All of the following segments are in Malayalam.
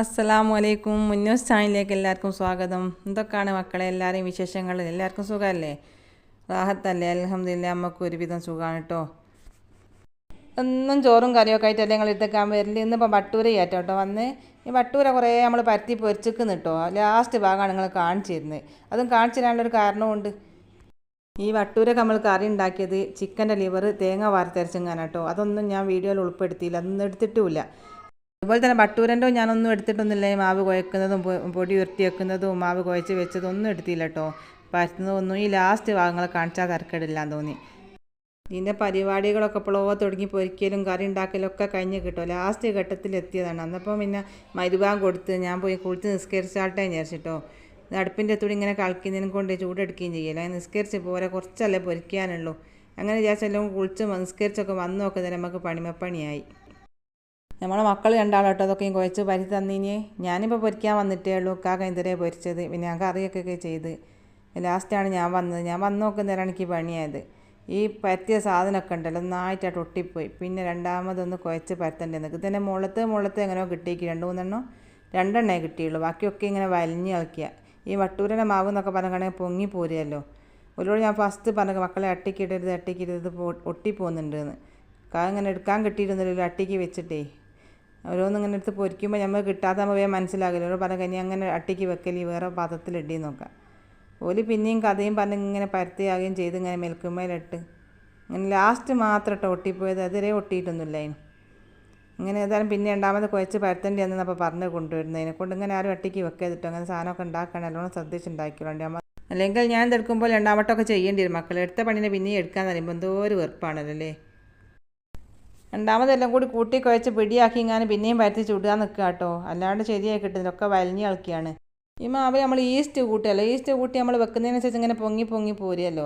അസ്സലാമു അലൈക്കും മുന്നോസ് ചാനലിലേക്ക് എല്ലാവർക്കും സ്വാഗതം. എന്തൊക്കെയാണ് മക്കളെ എല്ലാവരെയും വിശേഷങ്ങൾ? എല്ലാവർക്കും സുഖമല്ലേ? റാഹത്തല്ലേ? അലഹമില്ല നമുക്ക് ഒരുവിധം സുഖമാണ് കേട്ടോ ഒന്നും ചോറും കറിയൊക്കെ ആയിട്ടല്ലേ ഞങ്ങൾ എടുത്തേക്കാൻ വരില്ല ഇന്നിപ്പോൾ ബട്ടൂര ചെയ്യാം കേട്ടോ വന്ന് ഈ ബട്ടൂര കുറേ നമ്മൾ പരത്തി പൊരിച്ചിക്കുന്നു കേട്ടോ ലാസ്റ്റ് ഭാഗമാണ് നിങ്ങൾ കാണിച്ചു തരുന്നത് അതും കാണിച്ചു തരാനുള്ളൊരു കാരണമുണ്ട് ഈ വട്ടൂരൊക്കെ നമ്മൾ കറി ഉണ്ടാക്കിയത് ചിക്കന്റെ ലിവർ തേങ്ങ വാർത്തരച്ചെങ്ങാനാട്ടോ അതൊന്നും ഞാൻ വീഡിയോയിൽ ഉൾപ്പെടുത്തിയില്ല. അതൊന്നും എടുത്തിട്ടുമില്ല. അതുപോലെ തന്നെ ബട്ടൂരന്റെ ഞാനൊന്നും എടുത്തിട്ടൊന്നുമില്ല. മാവ് കുഴക്കുന്നതും പൊടി ഉരുട്ടി വെക്കുന്നതും മാവ് കുഴച്ച് വെച്ചതും ഒന്നും എടുത്തില്ല കേട്ടോ. പരത്തുന്നതൊന്നും ഈ ലാസ്റ്റ് ഭാഗങ്ങൾ കാണിച്ചാൽ തരക്കേടില്ലാന്ന് തോന്നി. ഇതിന്റെ പരിപാടികളൊക്കെ പ്ലോവ തുടങ്ങി പൊരിക്കലും കറി ഉണ്ടാക്കലും ഒക്കെ കഴിഞ്ഞ് കിട്ടും. ലാസ്റ്റ് ഘട്ടത്തിൽ എത്തിയതാണ്. അന്നപ്പോൾ പിന്നെ മരുഭാഗം കൊടുത്ത് ഞാൻ പോയി കുളിച്ച് നിസ്കരിച്ചാട്ടെ വിചാരിച്ചിട്ടോ അടുപ്പിന്റെ തുണി ഇങ്ങനെ കളിക്കുന്നതിനും കൊണ്ട് ചൂടെടുക്കുകയും ചെയ്യില്ല നിസ്കരിച്ച് പോരെ കുറച്ചല്ലേ പൊരിക്കാനുള്ളൂ. അങ്ങനെ വിചാരിച്ചെല്ലാം കുളിച്ച് നിസ്കരിച്ചൊക്കെ വന്നു തന്നെ നമുക്ക് പണിമപ്പണിയായി. നമ്മളെ മക്കൾ രണ്ടാളും കേട്ടോ അതൊക്കെയും കുഴച്ച് പരിച്ച് തന്നിനി. ഞാനിപ്പോൾ പൊരിക്കാൻ വന്നിട്ടേ ഉള്ളൂ കാക്ക ഇതുവരെ പൊരിച്ചത്. പിന്നെ ഞാൻ കറിയൊക്കെ ചെയ്ത്. ലാസ്റ്റാണ് ഞാൻ വന്നത്. ഞാൻ വന്ന് നോക്കുന്നേരാണ് എനിക്ക് പണിയായത്. ഈ പരത്തിയ സാധനമൊക്കെ ഉണ്ടല്ലോ നന്നായിട്ടായിട്ട് ഒട്ടിപ്പോയി. പിന്നെ രണ്ടാമതൊന്ന് കുഴച്ച് പരത്തേണ്ടി നിൽക്കും ഇതിന്റെ മുളത്ത് മുളത്ത് എങ്ങനെയോ കിട്ടിയേക്ക് രണ്ട് മൂന്നെണ്ണം രണ്ടെണ്ണേ കിട്ടിയുള്ളൂ. ബാക്കിയൊക്കെ ഇങ്ങനെ വലിഞ്ഞ് കളിക്കുക. ഈ വട്ടൂരന്റെ മാവ് എന്നൊക്കെ പറഞ്ഞിട്ടുണ്ടെങ്കിൽ പൊങ്ങി പോരുമല്ലോ ഒരുപാട് ഞാൻ ഫസ്റ്റ് പറഞ്ഞു മക്കളെ അട്ടിക്കിടരുത് അട്ടിക്കിടരുത് പോ- ഒട്ടിപ്പോകുന്നുണ്ട് എന്ന് കാ ഇങ്ങനെ എടുക്കാൻ കിട്ടിയിരുന്നില്ലല്ലോ അട്ടിക്ക് വെച്ചിട്ടേ. ഓരോന്നും ഇങ്ങനെ എടുത്ത് പൊരിക്കുമ്പോൾ നമ്മൾ കിട്ടാത്ത വേഗം മനസ്സിലാകില്ല. ഓരോ പറഞ്ഞ കഴിഞ്ഞാൽ അങ്ങനെ അട്ടിക്ക് വെക്കലി വേറെ പാത്രത്തിൽ ഇടി നോക്കാം. ഓൽ പിന്നെയും കഥയും പറഞ്ഞ് ഇങ്ങനെ പരത്തിയാകുകയും ചെയ്ത് ഇങ്ങനെ മെൽക്കുമ്മേലിട്ട് ഇങ്ങനെ ലാസ്റ്റ് മാത്രം ഇട്ട് ഒട്ടിപ്പോയത് അതുവരെ ഒട്ടിയിട്ടൊന്നുമില്ല അതിന് ഇങ്ങനെ ഏതായാലും പിന്നെ രണ്ടാമത് കുഴച്ച് പരത്തേണ്ടി എന്ന് അപ്പോൾ പറഞ്ഞ് കൊണ്ടുവരുന്നതിനെ കൊണ്ട് ഇങ്ങനെ ആരും അട്ടിക്ക് വെക്കരുതിട്ടോ അങ്ങനെ സാധനമൊക്കെ ഉണ്ടാക്കണം നല്ലോണം ശ്രദ്ധിച്ചുണ്ടാക്കിയോളൂ അമ്മ. അല്ലെങ്കിൽ ഞാൻ എടുക്കുമ്പോൾ രണ്ടാമട്ടമൊക്കെ ചെയ്യേണ്ടി വരും മക്കളെ. എടുത്ത പണിനെ പിന്നെയും എടുക്കാൻ പറയുമ്പോൾ എന്തോ ഒരു വെറുപ്പാണല്ലോ അല്ലേ? രണ്ടാമതെല്ലാം കൂടി കൂട്ടി കുഴച്ച് പിടിയാക്കി ഇങ്ങനെ പിന്നെയും പരത്തി ചുടാൻ നിൽക്കുക കേട്ടോ. അല്ലാണ്ട് ശരിയായി കിട്ടുന്നില്ല. ഒക്കെ വലിഞ്ഞ് കളിക്കുകയാണ്. ഈ മാവ് നമ്മൾ ഈസ്റ്റ് കൂട്ടിയല്ലോ ഈസ്റ്റ് കൂട്ടി നമ്മൾ വെക്കുന്നതിനനുസരിച്ച് ഇങ്ങനെ പൊങ്ങി പൊങ്ങി പോരുമല്ലോ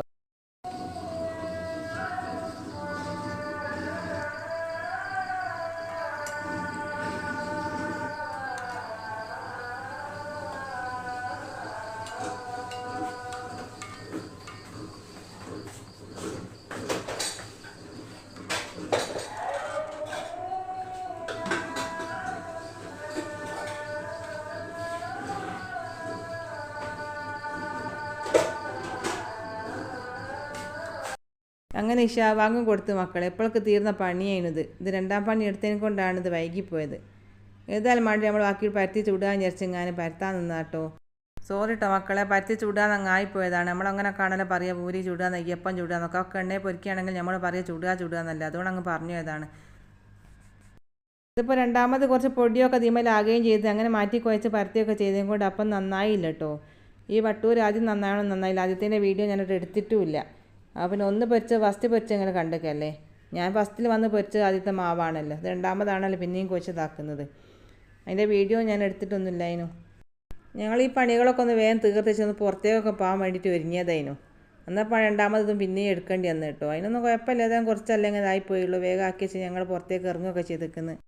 അങ്ങനെ വാങ്ങും കൊടുത്ത് മക്കളെ എപ്പോഴൊക്കെ തീർന്ന പണിയാണിത് ഇത് രണ്ടാം പണി എടുത്തതിനെ കൊണ്ടാണ് ഇത് വൈകിപ്പോയത്. ഏതായാലും മാണ്ടി നമ്മൾ ബാക്കി പരത്തി ചൂടാൻ വിചാരിച്ചെങ്ങാനും പരത്താൻ നിന്നാട്ടോ. സോറി കേട്ടോ മക്കളെ പരത്തി ചൂടാന്ന് ആയിപ്പോയതാണ് നമ്മളങ്ങനെ കാണാൻ പറയുക പൂരി ചൂടാ നെയ്യപ്പം ചൂടാന്നൊക്കെ ഒക്കെ എണ്ണയെ പൊരിക്കുകയാണെങ്കിൽ നമ്മൾ പറയുക ചൂടാ ചൂടാന്നല്ല അതുകൊണ്ട് അങ്ങ് പറഞ്ഞു പോയതാണ്. ഇതിപ്പോൾ രണ്ടാമത് കുറച്ച് പൊടിയൊക്കെ തീമലാകുകയും ചെയ്ത് അങ്ങനെ മാറ്റി കുഴച്ച് പരത്തിയൊക്കെ ചെയ്തതും കൊണ്ട് അപ്പം നന്നായില്ല കേട്ടോ ഈ വട്ടൂർ ആദ്യം നന്നാവണം നന്നായില്ല. ആദ്യത്തിന്റെ വീഡിയോ ഞാനിട്ട് എടുത്തിട്ടുമില്ല. ആ ഒന്ന് പൊരിച്ച് ഫസ്റ്റ് പൊരിച്ച് ഇങ്ങനെ കണ്ടൊക്കെയല്ലേ ഞാൻ ഫസ്റ്റിൽ വന്ന് പൊരിച്ച ആദ്യത്തെ മാവാണല്ലോ. രണ്ടാമതാണല്ലോ പിന്നെയും കൊച്ചതാക്കുന്നത് അതിന്റെ വീഡിയോ ഞാൻ എടുത്തിട്ടൊന്നുമില്ല ഞങ്ങൾ ഈ പണികളൊക്കെ ഒന്ന് വേഗം തീർത്തിച്ചൊന്ന് പുറത്തേക്കൊക്കെ പോകാൻ വേണ്ടിയിട്ട് ഒരുങ്ങിയതായിരുന്നു എന്നാൽ രണ്ടാമതും പിന്നെയും എടുക്കേണ്ടി വന്നു കേട്ടോ. അതിനൊന്നും കുഴപ്പമില്ല അതാ കുറച്ചല്ലേ ഇങ്ങനെ ആയിപ്പോയുള്ളൂ. വേഗം ആക്കി വെച്ച് ഞങ്ങൾ പുറത്തേക്ക് ഇറങ്ങുകയൊക്കെ ചെയ്തേക്കുന്നത്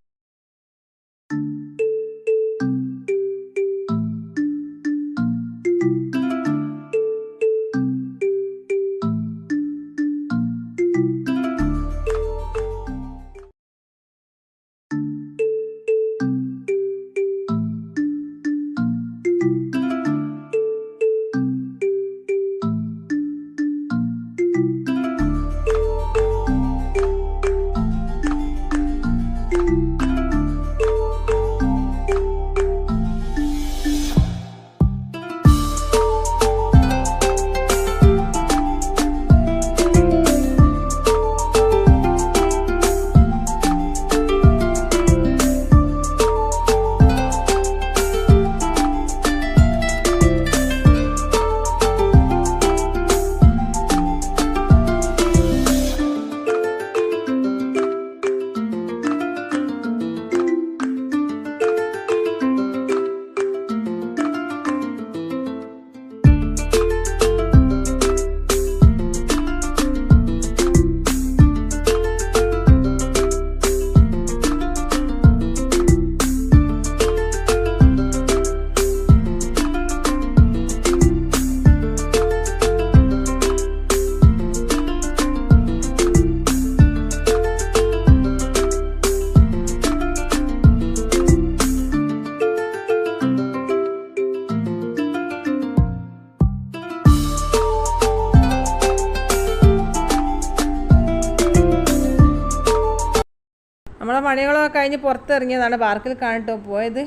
കഴിഞ്ഞ് പുറത്തിറങ്ങിയതാണ് പാർക്കിൽ കാണിട്ടോ. പോയത്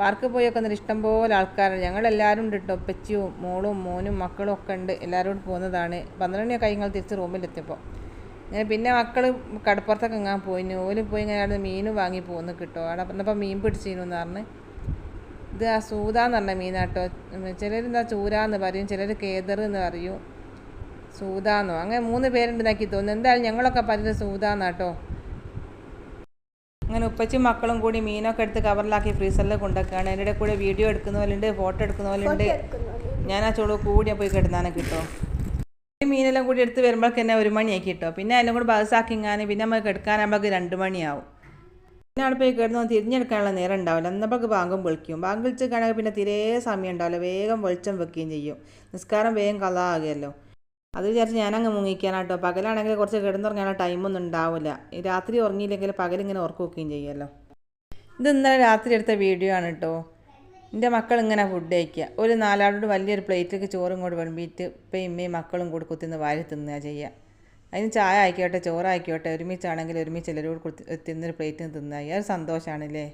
പാർക്കിൽ പോയൊക്കെ എന്നിട്ട് ഇഷ്ടംപോലെ ആൾക്കാരാണ്. ഞങ്ങളെല്ലാവരും ഉണ്ട് കേട്ടോ ഉപ്പച്ചിയും മോളും മോനും മക്കളും ഒക്കെ ഉണ്ട്. എല്ലാവരും കൂടി പോകുന്നതാണ്. പന്ത്രണ്ട് മണിയൊക്കെ ഞങ്ങൾ തിരിച്ച് റൂമിലെത്തിയപ്പോൾ ഞാൻ പിന്നെ മക്കൾ കടപ്പുറത്തൊക്കെ ഇങ്ങനെ പോയി. ഓൽ പോയി ഇങ്ങനെ അവിടെ മീൻ വാങ്ങി പോകുന്നു കിട്ടോ. അവിടെ വന്നപ്പോൾ മീൻ പിടിച്ചിരുന്നു എന്ന് പറഞ്ഞ്. ഇത് ആ സൂതാന്ന് പറഞ്ഞ മീനാട്ടോ ചിലരെന്താ ചൂരാന്ന് പറയും. ചിലർ കേദർ എന്ന് പറയും. സൂതാന്നോ? അങ്ങനെ മൂന്ന് പേരുണ്ടെന്നാക്കി തോന്നുന്നു. എന്തായാലും ഞങ്ങളൊക്കെ പറഞ്ഞത് സൂതാന്നാട്ടോ അങ്ങനെ ഉപ്പച്ചും മക്കളും കൂടി മീനൊക്കെ എടുത്ത് കവറിലാക്കി ഫ്രീസറിൽ കൊണ്ടുവയ്ക്കുകയാണ്. എന്റെ കൂടെ വീഡിയോ എടുക്കുന്ന പോലുണ്ട് ഫോട്ടോ എടുക്കുന്ന പോലുണ്ട് ഞാൻ ആ ചൂട് കൂടിയാ പോയി കിടന്നാണ് കിട്ടോ. മീനെല്ലാം കൂടി എടുത്ത് വരുമ്പോഴേക്ക് എന്നെ ഒരു മണിയാക്കി കിട്ടോ. പിന്നെ എല്ലാം കൂടി ബസ്സാക്കിങ്ങാൻ പിന്നെ നമുക്ക് എടുക്കാനാകുമ്പോൾ രണ്ട് മണിയാവും. പിന്നെ അവിടെ പോയി കിടന്ന് തിരിഞ്ഞെടുക്കാനുള്ള നേരം ഉണ്ടാവില്ല. എന്നപ്പോൾ ബാങ്കും വിളിക്കും ബാങ്ക് വിളിച്ച് കാണാൻ പിന്നെ തീരെ സമയം ഉണ്ടാവില്ല. വേഗം വെളിച്ചം വെക്കുകയും ചെയ്യും. നിസ്കാരം വേഗം കളാകുകയല്ലോ അത് വിചാരിച്ച് ഞാനങ്ങ് മുങ്ങിക്കാനാട്ടോ. പകലാണെങ്കിൽ കുറച്ച് കിടന്നുറങ്ങാനുള്ള ടൈമൊന്നും ഉണ്ടാവില്ല. രാത്രി ഉറങ്ങിയില്ലെങ്കിൽ പകലിങ്ങനെ ഉറക്കം വെക്കുകയും ചെയ്യുമല്ലോ ഇത് ഇന്നലെ രാത്രി എടുത്ത വീഡിയോ ആണ് കേട്ടോ എന്റെ മക്കൾ ഇങ്ങനെ ഫുഡ് കഴിക്കുക. ഒരു നാലാളോട് വലിയൊരു പ്ലേറ്റിലേക്ക് ചോറും കൂടി വിളമ്പിയിട്ട് ഇപ്പം ഇമ്മയും മക്കളും കൂടി കുത്തിന്ന് വാരി തിന്നുക ചെയ്യുക. അതിന് ചായ ആയിക്കോട്ടെ ചോറായിക്കോട്ടെ ഒരുമിച്ചാണെങ്കിൽ ഒരുമിച്ച് എല്ലാവരും കൂടി കുത്തി തിന്നൊരു പ്ലേറ്റിൽ നിന്ന് തിന്നുക അത് സന്തോഷമാണല്ലേ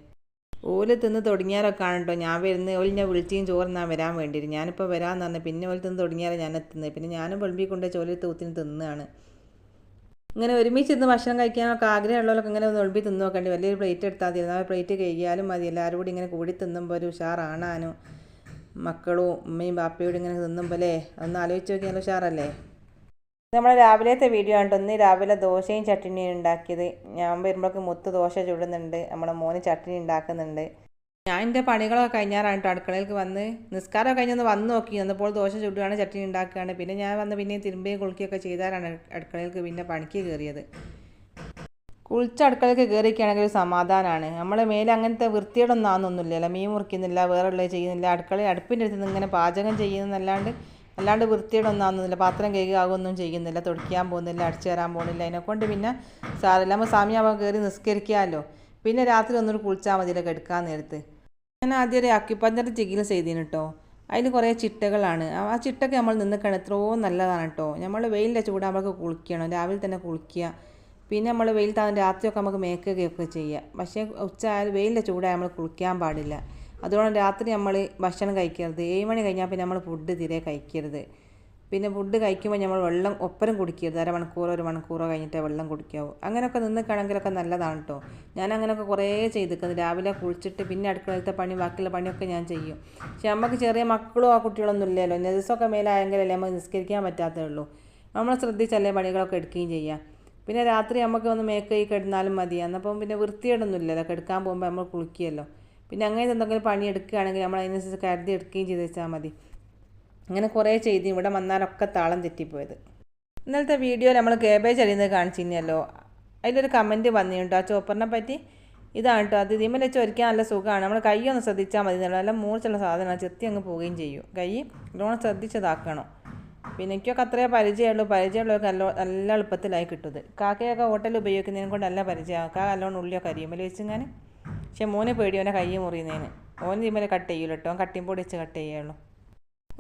ഓൽ തിന്ന് തുടങ്ങിയാലൊക്കെ കേട്ടോ ഞാൻ വരുന്നത് ഓൽ ഞാൻ വിളിച്ചും ചോറ് വരാൻ വേണ്ടിയിട്ട് ഞാനിപ്പോൾ വരാമെന്ന് പറഞ്ഞു പിന്നെ ഓൽ തിന്ന് തുടങ്ങിയാലേ ഞാൻ എത്തുന്നത് പിന്നെ ഞാനും വിളമ്പി കൊണ്ട് ചോലി തൂത്തിന് തിന്നാണ്. ഇങ്ങനെ ഒരുമിച്ച് ഇരുന്ന് ഭക്ഷണം കഴിക്കാനൊക്കെ ആഗ്രഹമുള്ളവരൊക്കെ ഇങ്ങനെ ഒന്ന് ഒളിമ്പി തിന്നു നോക്കണ്ടി വലിയൊരു പ്ലേറ്റ് എടുത്താൽ മതി. എന്നാൽ പ്ലേറ്റ് കഴിയാലും മതി. എല്ലാവരും കൂടി ഇങ്ങനെ കൂടി തിന്നുമ്പോൾ ഒരു ഉഷാറാണാനും. മക്കളും ഉമ്മയും ബാപ്പയോടും ഇങ്ങനെ തിന്നുമ്പോൾ അല്ലേ? ഒന്ന് ആലോചിച്ച് നോക്കിയാൽ ഉഷാറല്ലേ? നമ്മൾ രാവിലത്തെ വീഡിയോ ആണ് ഇന്ന് രാവിലെ ദോശയും ചട്ടിനിയും ഉണ്ടാക്കിയത്. ഞാൻ വരുമ്പോഴേക്ക് മുത്ത് ദോശ ചുടുന്നുണ്ട്. നമ്മുടെ മോന് ചട്ടിനി ഉണ്ടാക്കുന്നുണ്ട്. ഞാൻ എന്റെ പണികളൊക്കെ കഴിഞ്ഞാറാണ് കേട്ടോ അടുക്കളയിലേക്ക് വന്ന്. നിസ്കാരം കഴിഞ്ഞൊന്ന് വന്ന് നോക്കി. എന്നപ്പോൾ ദോശ ചുടുകയാണ് ചട്ടിനി ഉണ്ടാക്കുകയാണ്. പിന്നെ ഞാൻ വന്ന് പിന്നെ തിരുമ്പയും കുളിക്കുകയൊക്കെ ചെയ്താലാണ് അടുക്കളയിലേക്ക് പിന്നെ പണിക്ക് കയറിയത്. കുളിച്ച അടുക്കളയിൽ കയറിക്കുകയാണെങ്കിൽ ഒരു സമാധാനമാണ്. നമ്മളെ മേലെ അങ്ങനത്തെ വൃത്തിയോടൊന്നും ആണെന്നൊന്നുമില്ലല്ലോ. മീൻ മുറിക്കുന്നില്ല വേറെ ഉള്ളത് ചെയ്യുന്നില്ല. അടുക്കളയിൽ അടുപ്പിന്റെ അടുത്ത് നിന്ന് ഇങ്ങനെ പാചകം ചെയ്യുന്നതല്ലാണ്ട് അല്ലാണ്ട് വൃത്തിയോടൊന്നും ആവുന്നില്ല. പാത്രം കഴുകാകൊന്നും ചെയ്യുന്നില്ല. തുടയ്ക്കാൻ പോകുന്നില്ല അടിച്ചു തരാൻ പോകുന്നില്ല. അതിനെക്കൊണ്ട് പിന്നെ സാറില്ല നമ്മൾ സമയമാകുമ്പോൾ കയറി നിസ്കരിക്കാമല്ലോ പിന്നെ രാത്രി ഒന്നുകൂടി കുളിച്ചാൽ മതിയല്ലോ കെടുക്കാൻ നേരത്ത്. ഞാൻ ആദ്യം ഒരു അക്യുപഞ്ചറിന്റെ ചികിത്സ ചെയ്തിന് കേട്ടോ അതിൽ കുറേ ചിട്ടകളാണ്. ആ ചിട്ടൊക്കെ നമ്മൾ നിന്നിക്കണം എത്രയോ നല്ലതാണ് കേട്ടോ നമ്മൾ വെയിലിന്റെ ചൂടാകുമ്പോൾ കുളിക്കണം. രാവിലെ തന്നെ കുളിക്കുക. പിന്നെ നമ്മൾ വെയിൽ താഴ്ന്ന രാത്രിയൊക്കെ നമുക്ക് മേക്കുകയൊക്കെ ചെയ്യാം പക്ഷേ ഉച്ച ആയാലും വെയിലിന്റെ ചൂടായാൽ നമ്മൾ കുളിക്കാൻ പാടില്ല. അതുകൊണ്ട് രാത്രി നമ്മൾ ഭക്ഷണം കഴിക്കരുത്. ഏഴ് മണി കഴിഞ്ഞാൽ പിന്നെ നമ്മൾ ഫുഡ് തീരെ കഴിക്കരുത്. പിന്നെ ഫുഡ് കഴിക്കുമ്പോൾ നമ്മൾ വെള്ളം ഒപ്പരം കുടിക്കരുത്. അരമണിക്കൂറോ ഒരു മണിക്കൂറോ കഴിഞ്ഞിട്ടേ വെള്ളം കുടിക്കാവൂ. അങ്ങനെയൊക്കെ നിന്നിക്കാണെങ്കിലൊക്കെ നല്ലതാണ് കേട്ടോ ഞാൻ അങ്ങനെയൊക്കെ കുറേ ചെയ്തിരിക്കുന്നത് രാവിലെ കുളിച്ചിട്ട് പിന്നെ അടുക്കളത്തെ പണി ബാക്കിയുള്ള പണിയൊക്കെ ഞാൻ ചെയ്യും. പക്ഷെ നമുക്ക് ചെറിയ മക്കളോ ആ കുട്ടികളൊന്നും ഇല്ലല്ലോ. ദിവസമൊക്കെ മേലായെങ്കിലല്ലേ നമുക്ക് നിസ്കരിക്കാൻ പറ്റാത്തേ ഉള്ളൂ. നമ്മൾ ശ്രദ്ധിച്ചല്ലേ പണികളൊക്കെ എടുക്കുകയും ചെയ്യാം. പിന്നെ രാത്രി നമുക്ക് ഒന്ന് മേക്ക് കൈ കിടന്നാലും മതി. എന്നപ്പം പിന്നെ വൃത്തിയോടൊന്നും ഇല്ലല്ലോ. കിടക്കാൻ പോകുമ്പോൾ നമ്മൾ കുളിക്കുകയല്ലോ. പിന്നെ അങ്ങനെ എന്തെങ്കിലും പണി എടുക്കുകയാണെങ്കിൽ നമ്മൾ അതിനനുസരിച്ച് കരുതി എടുക്കുകയും ചെയ്ത് വെച്ചാൽ മതി. അങ്ങനെ കുറേ ചെയ്ത് ഇവിടെ വന്നാലൊക്കെ താളം തെറ്റിപ്പോയത്. ഇന്നലത്തെ വീഡിയോ നമ്മൾ കേബേജ് അരിയുന്നത് കാണിച്ചിരുന്നല്ലോ. അതിലൊരു കമന്റ് വന്നിട്ടോ ആ ചോപ്പറിനെ പറ്റി ഇതാണ് കേട്ടോ. അത് ഇതിമേൽ വെച്ച് ഒരിക്കാൻ നല്ല സുഖമാണ്. നമ്മൾ കൈ ഒന്ന് ശ്രദ്ധിച്ചാൽ മതി എന്നുള്ള നല്ല മൂർച്ചുള്ള സാധനമാണ്. ചെത്തി അങ്ങ് പോവുകയും ചെയ്യും. കൈ നല്ലോണം ശ്രദ്ധിച്ചതാക്കണം. പിന്നെ എനിക്കൊക്കെ അത്രയേ പരിചയമുള്ളൂ. പരിചയമുള്ളവർക്ക് നല്ല നല്ല എളുപ്പത്തിലായി കിട്ടുന്നത്. കാക്കയൊക്കെ ഹോട്ടലിൽ ഉപയോഗിക്കുന്നതിനെ കൊണ്ട് നല്ല പരിചയമാണ്. കാക്ക നല്ലോണം ഉള്ളിയൊക്കെ അരിയുമ്പോൾ വെച്ചിങ്ങനെ പക്ഷെ മോനെ പേടി അവനെ കൈ മുറിയുന്നതിന്. ഓൻ ഇതിമേൽ കട്ട് ചെയ്യൂല കേട്ടോ കട്ടിയും പൊടി വെച്ച് കട്ട് ചെയ്യുള്ളൂ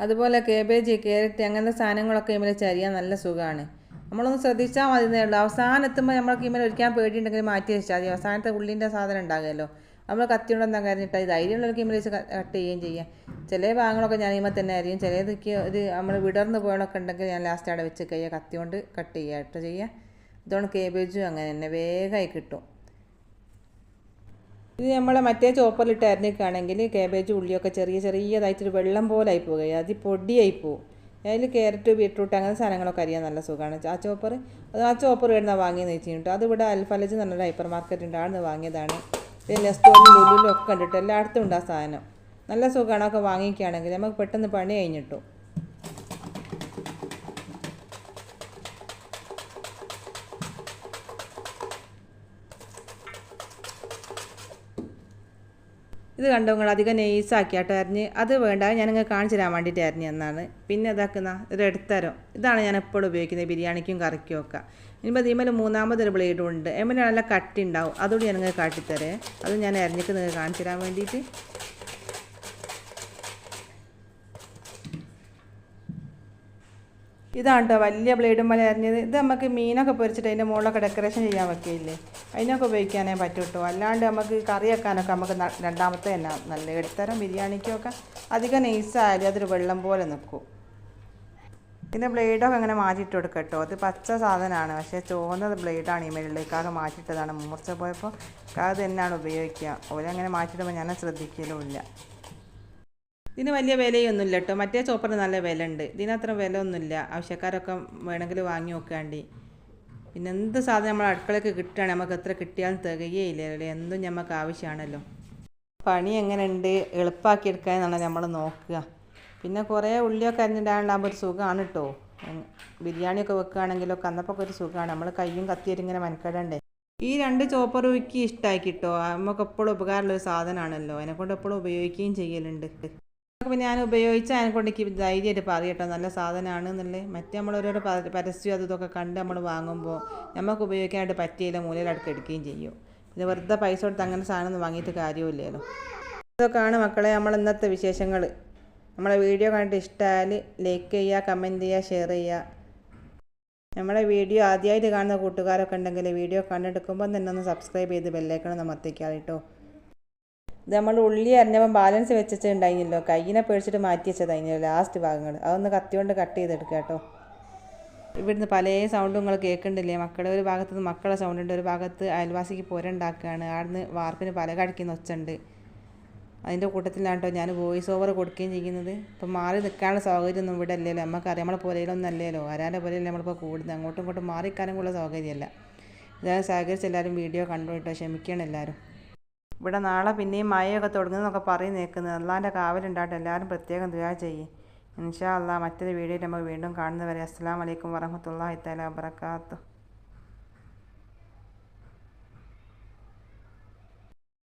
അതുപോലെ കേബേജ് ക്യാരറ്റ് അങ്ങനത്തെ സാധനങ്ങളൊക്കെ ഇമ്മൽ ചരിയാൻ നല്ല സുഖമാണ്. നമ്മളൊന്ന് ശ്രദ്ധിച്ചാൽ മതി ഉള്ളൂ. അവസാനം എത്തുമ്പോൾ നമ്മൾക്ക് ഇമ്മൽ ഒരിക്കാൻ പേടിയുണ്ടെങ്കിൽ മാറ്റി വെച്ചാൽ മതി. അവസാനത്തെ ഉള്ളിന്റെ സാധനം ഉണ്ടാകുമല്ലോ. നമ്മൾ കത്തിയോണ്ട് എന്താ കഴിഞ്ഞിട്ട് ധൈര്യമുള്ളവർക്ക് ഇമ്മൽ വെച്ച് കട്ട് ചെയ്യുകയും ചെയ്യാം. ചില ഭാഗങ്ങളൊക്കെ ഞാൻ ഇമ്മ തന്നെ ആയിരിക്കും ചിലതൊക്കെ ഒരു നമ്മൾ വിടർന്ന് പോയതൊക്കെ ഉണ്ടെങ്കിൽ ഞാൻ ലാസ്റ്റ് അവിടെ വെച്ച് കത്തി കൊണ്ട് കട്ട് ചെയ്യുക കേട്ടോ ചെയ്യുക. ഇതുകൊണ്ട് കേബേജും അങ്ങനെ തന്നെ വേഗമായി കിട്ടും. ഇത് നമ്മളെ മറ്റേ ചോപ്പറിലിട്ട് അരിഞ്ഞിക്കുകയാണെങ്കിൽ കാബേജ് ഉള്ളിയൊക്കെ ചെറിയ ചെറിയതായിട്ടൊരു വെള്ളം പോലെ ആയി പോകുക അത് പൊടിയായി പോകും അതിൽ ക്യാരറ്റ് ബീട്രൂട്ട് അങ്ങനെ സാധനങ്ങളൊക്കെ അറിയാൻ നല്ല സുഖമാണ്. ആ ചോപ്പർ അത് ആ ചോപ്പർ എവിടുന്ന വാങ്ങിയെന്ന് വെച്ചിട്ടുണ്ട്. അത് ഇവിടെ അൽഫലജ് എന്ന് ഹൈപ്പർ മാർക്കറ്റ് ഉണ്ട്. അവിടെ വാങ്ങിയതാണ്. പിന്നെ സ്റ്റോറിൽ ലുലിലും ഒക്കെ കണ്ടിട്ട് എല്ലായിടത്തും ഉണ്ട് ആ സാധനം. നല്ല സുഖമാണ്. ഒക്കെ വാങ്ങിക്കുകയാണെങ്കിൽ നമുക്ക് പെട്ടെന്ന് പണി കഴിഞ്ഞിട്ടു. ഇത് കണ്ടോ നിങ്ങൾ അധികം നെയ്സാക്കിയാട്ടോ അത് വേണ്ട ഞാൻ നിങ്ങൾ കാണിച്ചു തരാൻ വേണ്ടിയിട്ട് അരിഞ്ഞ് എന്നാണ് പിന്നെ ഇതാക്കുന്ന ഒരു എടുത്തരം ഇതാണ് ഞാൻ എപ്പോഴും ഉപയോഗിക്കുന്നത് ബിരിയാണിക്കും കറിക്കും ഒക്കെ. ഇനിയിപ്പോൾ ഇതിമേൽ മൂന്നാമതൊരു ബ്ലേഡും ഉണ്ട്. എമ്മൽ നല്ല കട്ടി ഉണ്ടാവും. അതുകൂടി ഞാൻ നിങ്ങൾക്ക് കാട്ടിത്തരേ അത് ഞാൻ അരിഞ്ഞിട്ട് നിങ്ങൾക്ക് കാണിച്ചു തരാൻ വേണ്ടിയിട്ട്. ഇതാണ് കേട്ടോ വലിയ ബ്ലേഡും പോലെ അരിഞ്ഞത്. ഇത് നമുക്ക് മീനൊക്കെ പൊരിച്ചിട്ട് അതിന്റെ മുകളിലൊക്കെ ഡെക്കറേഷൻ ചെയ്യാൻ വെക്കില്ലേ അതിനൊക്കെ ഉപയോഗിക്കാനേ പറ്റൂ കേട്ടോ അല്ലാണ്ട് നമുക്ക് കറി വെക്കാനൊക്കെ നമുക്ക് രണ്ടാമത്തെ തന്നെ നല്ല ഇടത്തരം ബിരിയാണിക്കൊക്കെ അധികം നെയ്സായാലും അതൊരു വെള്ളം പോലെ നിൽക്കും ഇതിന്റെ ബ്ലേഡൊക്കെ അങ്ങനെ മാറ്റിയിട്ട് കൊടുക്കുക കേട്ടോ അത് പച്ച സാധനമാണ്. പക്ഷേ ചുവന്ന ബ്ലേഡാണ് ഈ മേളിലേക്കാകെ മാറ്റിയിട്ടതാണ്. മൂർച്ച പോയപ്പോൾ അത് തന്നെയാണ് ഉപയോഗിക്കുക. ഓരങ്ങനെ മാറ്റിയിടുമ്പോൾ ഞാൻ ശ്രദ്ധിക്കലുമില്ല. ഇതിന് വലിയ വിലയൊന്നുമില്ല കേട്ടോ. മറ്റേ ചോപ്പറിന് നല്ല വില ഉണ്ട് ഇതിനത്ര വില ഒന്നുമില്ല ആവശ്യക്കാരൊക്കെ വേണമെങ്കിൽ വാങ്ങി നോക്കാണ്ടി. പിന്നെ എന്ത് സാധനം നമ്മൾ അടുക്കളയ്ക്ക് കിട്ടുകയാണെങ്കിൽ നമുക്ക് എത്ര കിട്ടിയാലും തികയേയില്ലല്ലോ എന്തും നമുക്ക് ആവശ്യമാണല്ലോ. പണി എങ്ങനെയുണ്ട്? എളുപ്പമാക്കി എടുക്കാൻ എന്നാണ് നമ്മൾ നോക്കുക. പിന്നെ കുറേ ഉള്ളിയൊക്കെ അരിഞ്ഞിടാനുണ്ടാകുമ്പോൾ ഒരു സുഖമാണ് കേട്ടോ. ബിരിയാണിയൊക്കെ വെക്കുകയാണെങ്കിലൊക്കെ അന്നപ്പോൾ ഒരു സുഖമാണ്. നമ്മൾ കയ്യും കത്തിയിട്ട് ഇങ്ങനെ മെനക്കെടണ്ടേ. ഈ രണ്ട് ചോപ്പർ എനിക്ക് ഇഷ്ടമായി കിട്ടോ. നമുക്ക് എപ്പോഴും ഉപകാരമുള്ള ഒരു സാധനമാണല്ലോ. അതിനെക്കൊണ്ട് എപ്പോഴും ഉപയോഗിക്കുകയും ചെയ്യലുണ്ട്. അപ്പോൾ ഞാൻ ഉപയോഗിച്ച അതിനെക്കൊണ്ട് എനിക്ക് ധൈര്യമായിട്ട് പറയട്ടോ നല്ല സാധനമാണ് എന്നുള്ളത്. മറ്റേ നമ്മൾ ഓരോരോ പരസ്യം അതും ഇതൊക്കെ കണ്ട് നമ്മൾ വാങ്ങുമ്പോൾ നമുക്ക് ഉപയോഗിക്കാനായിട്ട് പറ്റിയില്ല മൂലയിലടക്കം എടുക്കുകയും ചെയ്യും. പിന്നെ വെറുതെ പൈസ കൊടുത്ത് അങ്ങനെ സാധനം വാങ്ങിയിട്ട് കാര്യമില്ലല്ലോ. ഇതൊക്കെയാണ് മക്കളെ നമ്മൾ ഇന്നത്തെ വിശേഷങ്ങൾ. നമ്മളെ വീഡിയോ കണ്ടിട്ട് ഇഷ്ടമായാൽ ലൈക്ക് ചെയ്യുക കമന്റ് ചെയ്യുക ഷെയർ ചെയ്യുക. നമ്മളെ വീഡിയോ ആദ്യമായിട്ട് കാണുന്ന കൂട്ടുകാരൊക്കെ ഉണ്ടെങ്കിൽ വീഡിയോ കണ്ടെടുക്കുമ്പോൾ തന്നെ ഒന്ന് സബ്സ്ക്രൈബ് ചെയ്ത് ബെല്ലൈക്കണം അമർത്തിക്കാം കേട്ടോ. ഇത് നമ്മൾ ഉള്ളി അറിഞ്ഞപ്പം ബാലൻസ് വെച്ചിട്ടുണ്ടായിരുന്നല്ലോ കയ്യിനെ പേടിച്ചിട്ട് മാറ്റി വെച്ചതായിരുന്നു ലാസ്റ്റ് ഭാഗങ്ങൾ അതൊന്ന് കത്തിയോണ്ട് കട്ട് ചെയ്തെടുക്കുക കേട്ടോ. ഇവിടുന്ന് പല സൗണ്ടും നിങ്ങൾ കേൾക്കണ്ടില്ലേ മക്കളുടെ ഒരു ഭാഗത്ത് നിന്ന് മക്കളെ സൗണ്ട് ഉണ്ട് ഒരു ഭാഗത്ത് അയൽവാസിക്ക് പുരണ്ടാക്കുകയാണ് അവിടുന്ന് വാർപ്പിന് പല കടിക്കുന്ന ഒച്ചുണ്ട്. അതിന്റെ കൂട്ടത്തിലാണ് കേട്ടോ ഞാൻ വോയിസ് ഓവർ കൊടുക്കുകയും ചെയ്യുന്നത്. ഇപ്പം മാറി നിൽക്കാനുള്ള സൗകര്യമൊന്നും ഇവിടെ അല്ലല്ലോ നമുക്കറിയാം നമ്മളെ പുരയിലൊന്നും അല്ലല്ലോ ആരാന്റെ പുരയിൽ നമ്മളിപ്പോൾ കൂടുന്നത്. അങ്ങോട്ടും ഇങ്ങോട്ടും മാറിക്കാനും ഉള്ള സൗകര്യമല്ല ഇതാണ് സഹകരിച്ച് എല്ലാവരും വീഡിയോ കണ്ടു കേട്ടോ. ക്ഷമിക്കണം എല്ലാവരും ഇവിടെ നാളെ പിന്നെയും മഴയൊക്കെ തുടങ്ങുന്നതൊക്കെ പറഞ്ഞ് നിൽക്കുന്നത് അള്ളാന്റെ കാവലുണ്ടാകട്ടെ. എല്ലാവരും പ്രത്യേകം ദുരാ ചെയ്യും. ഇൻഷാ അള്ളാഹ് മറ്റൊരു വീഡിയോയിൽ നമുക്ക് വീണ്ടും കാണുന്നവരെ അസ്സാം വലൈക്കും വറഹമത്തല്ലാ ഇത്തല വബർക്കാത്തു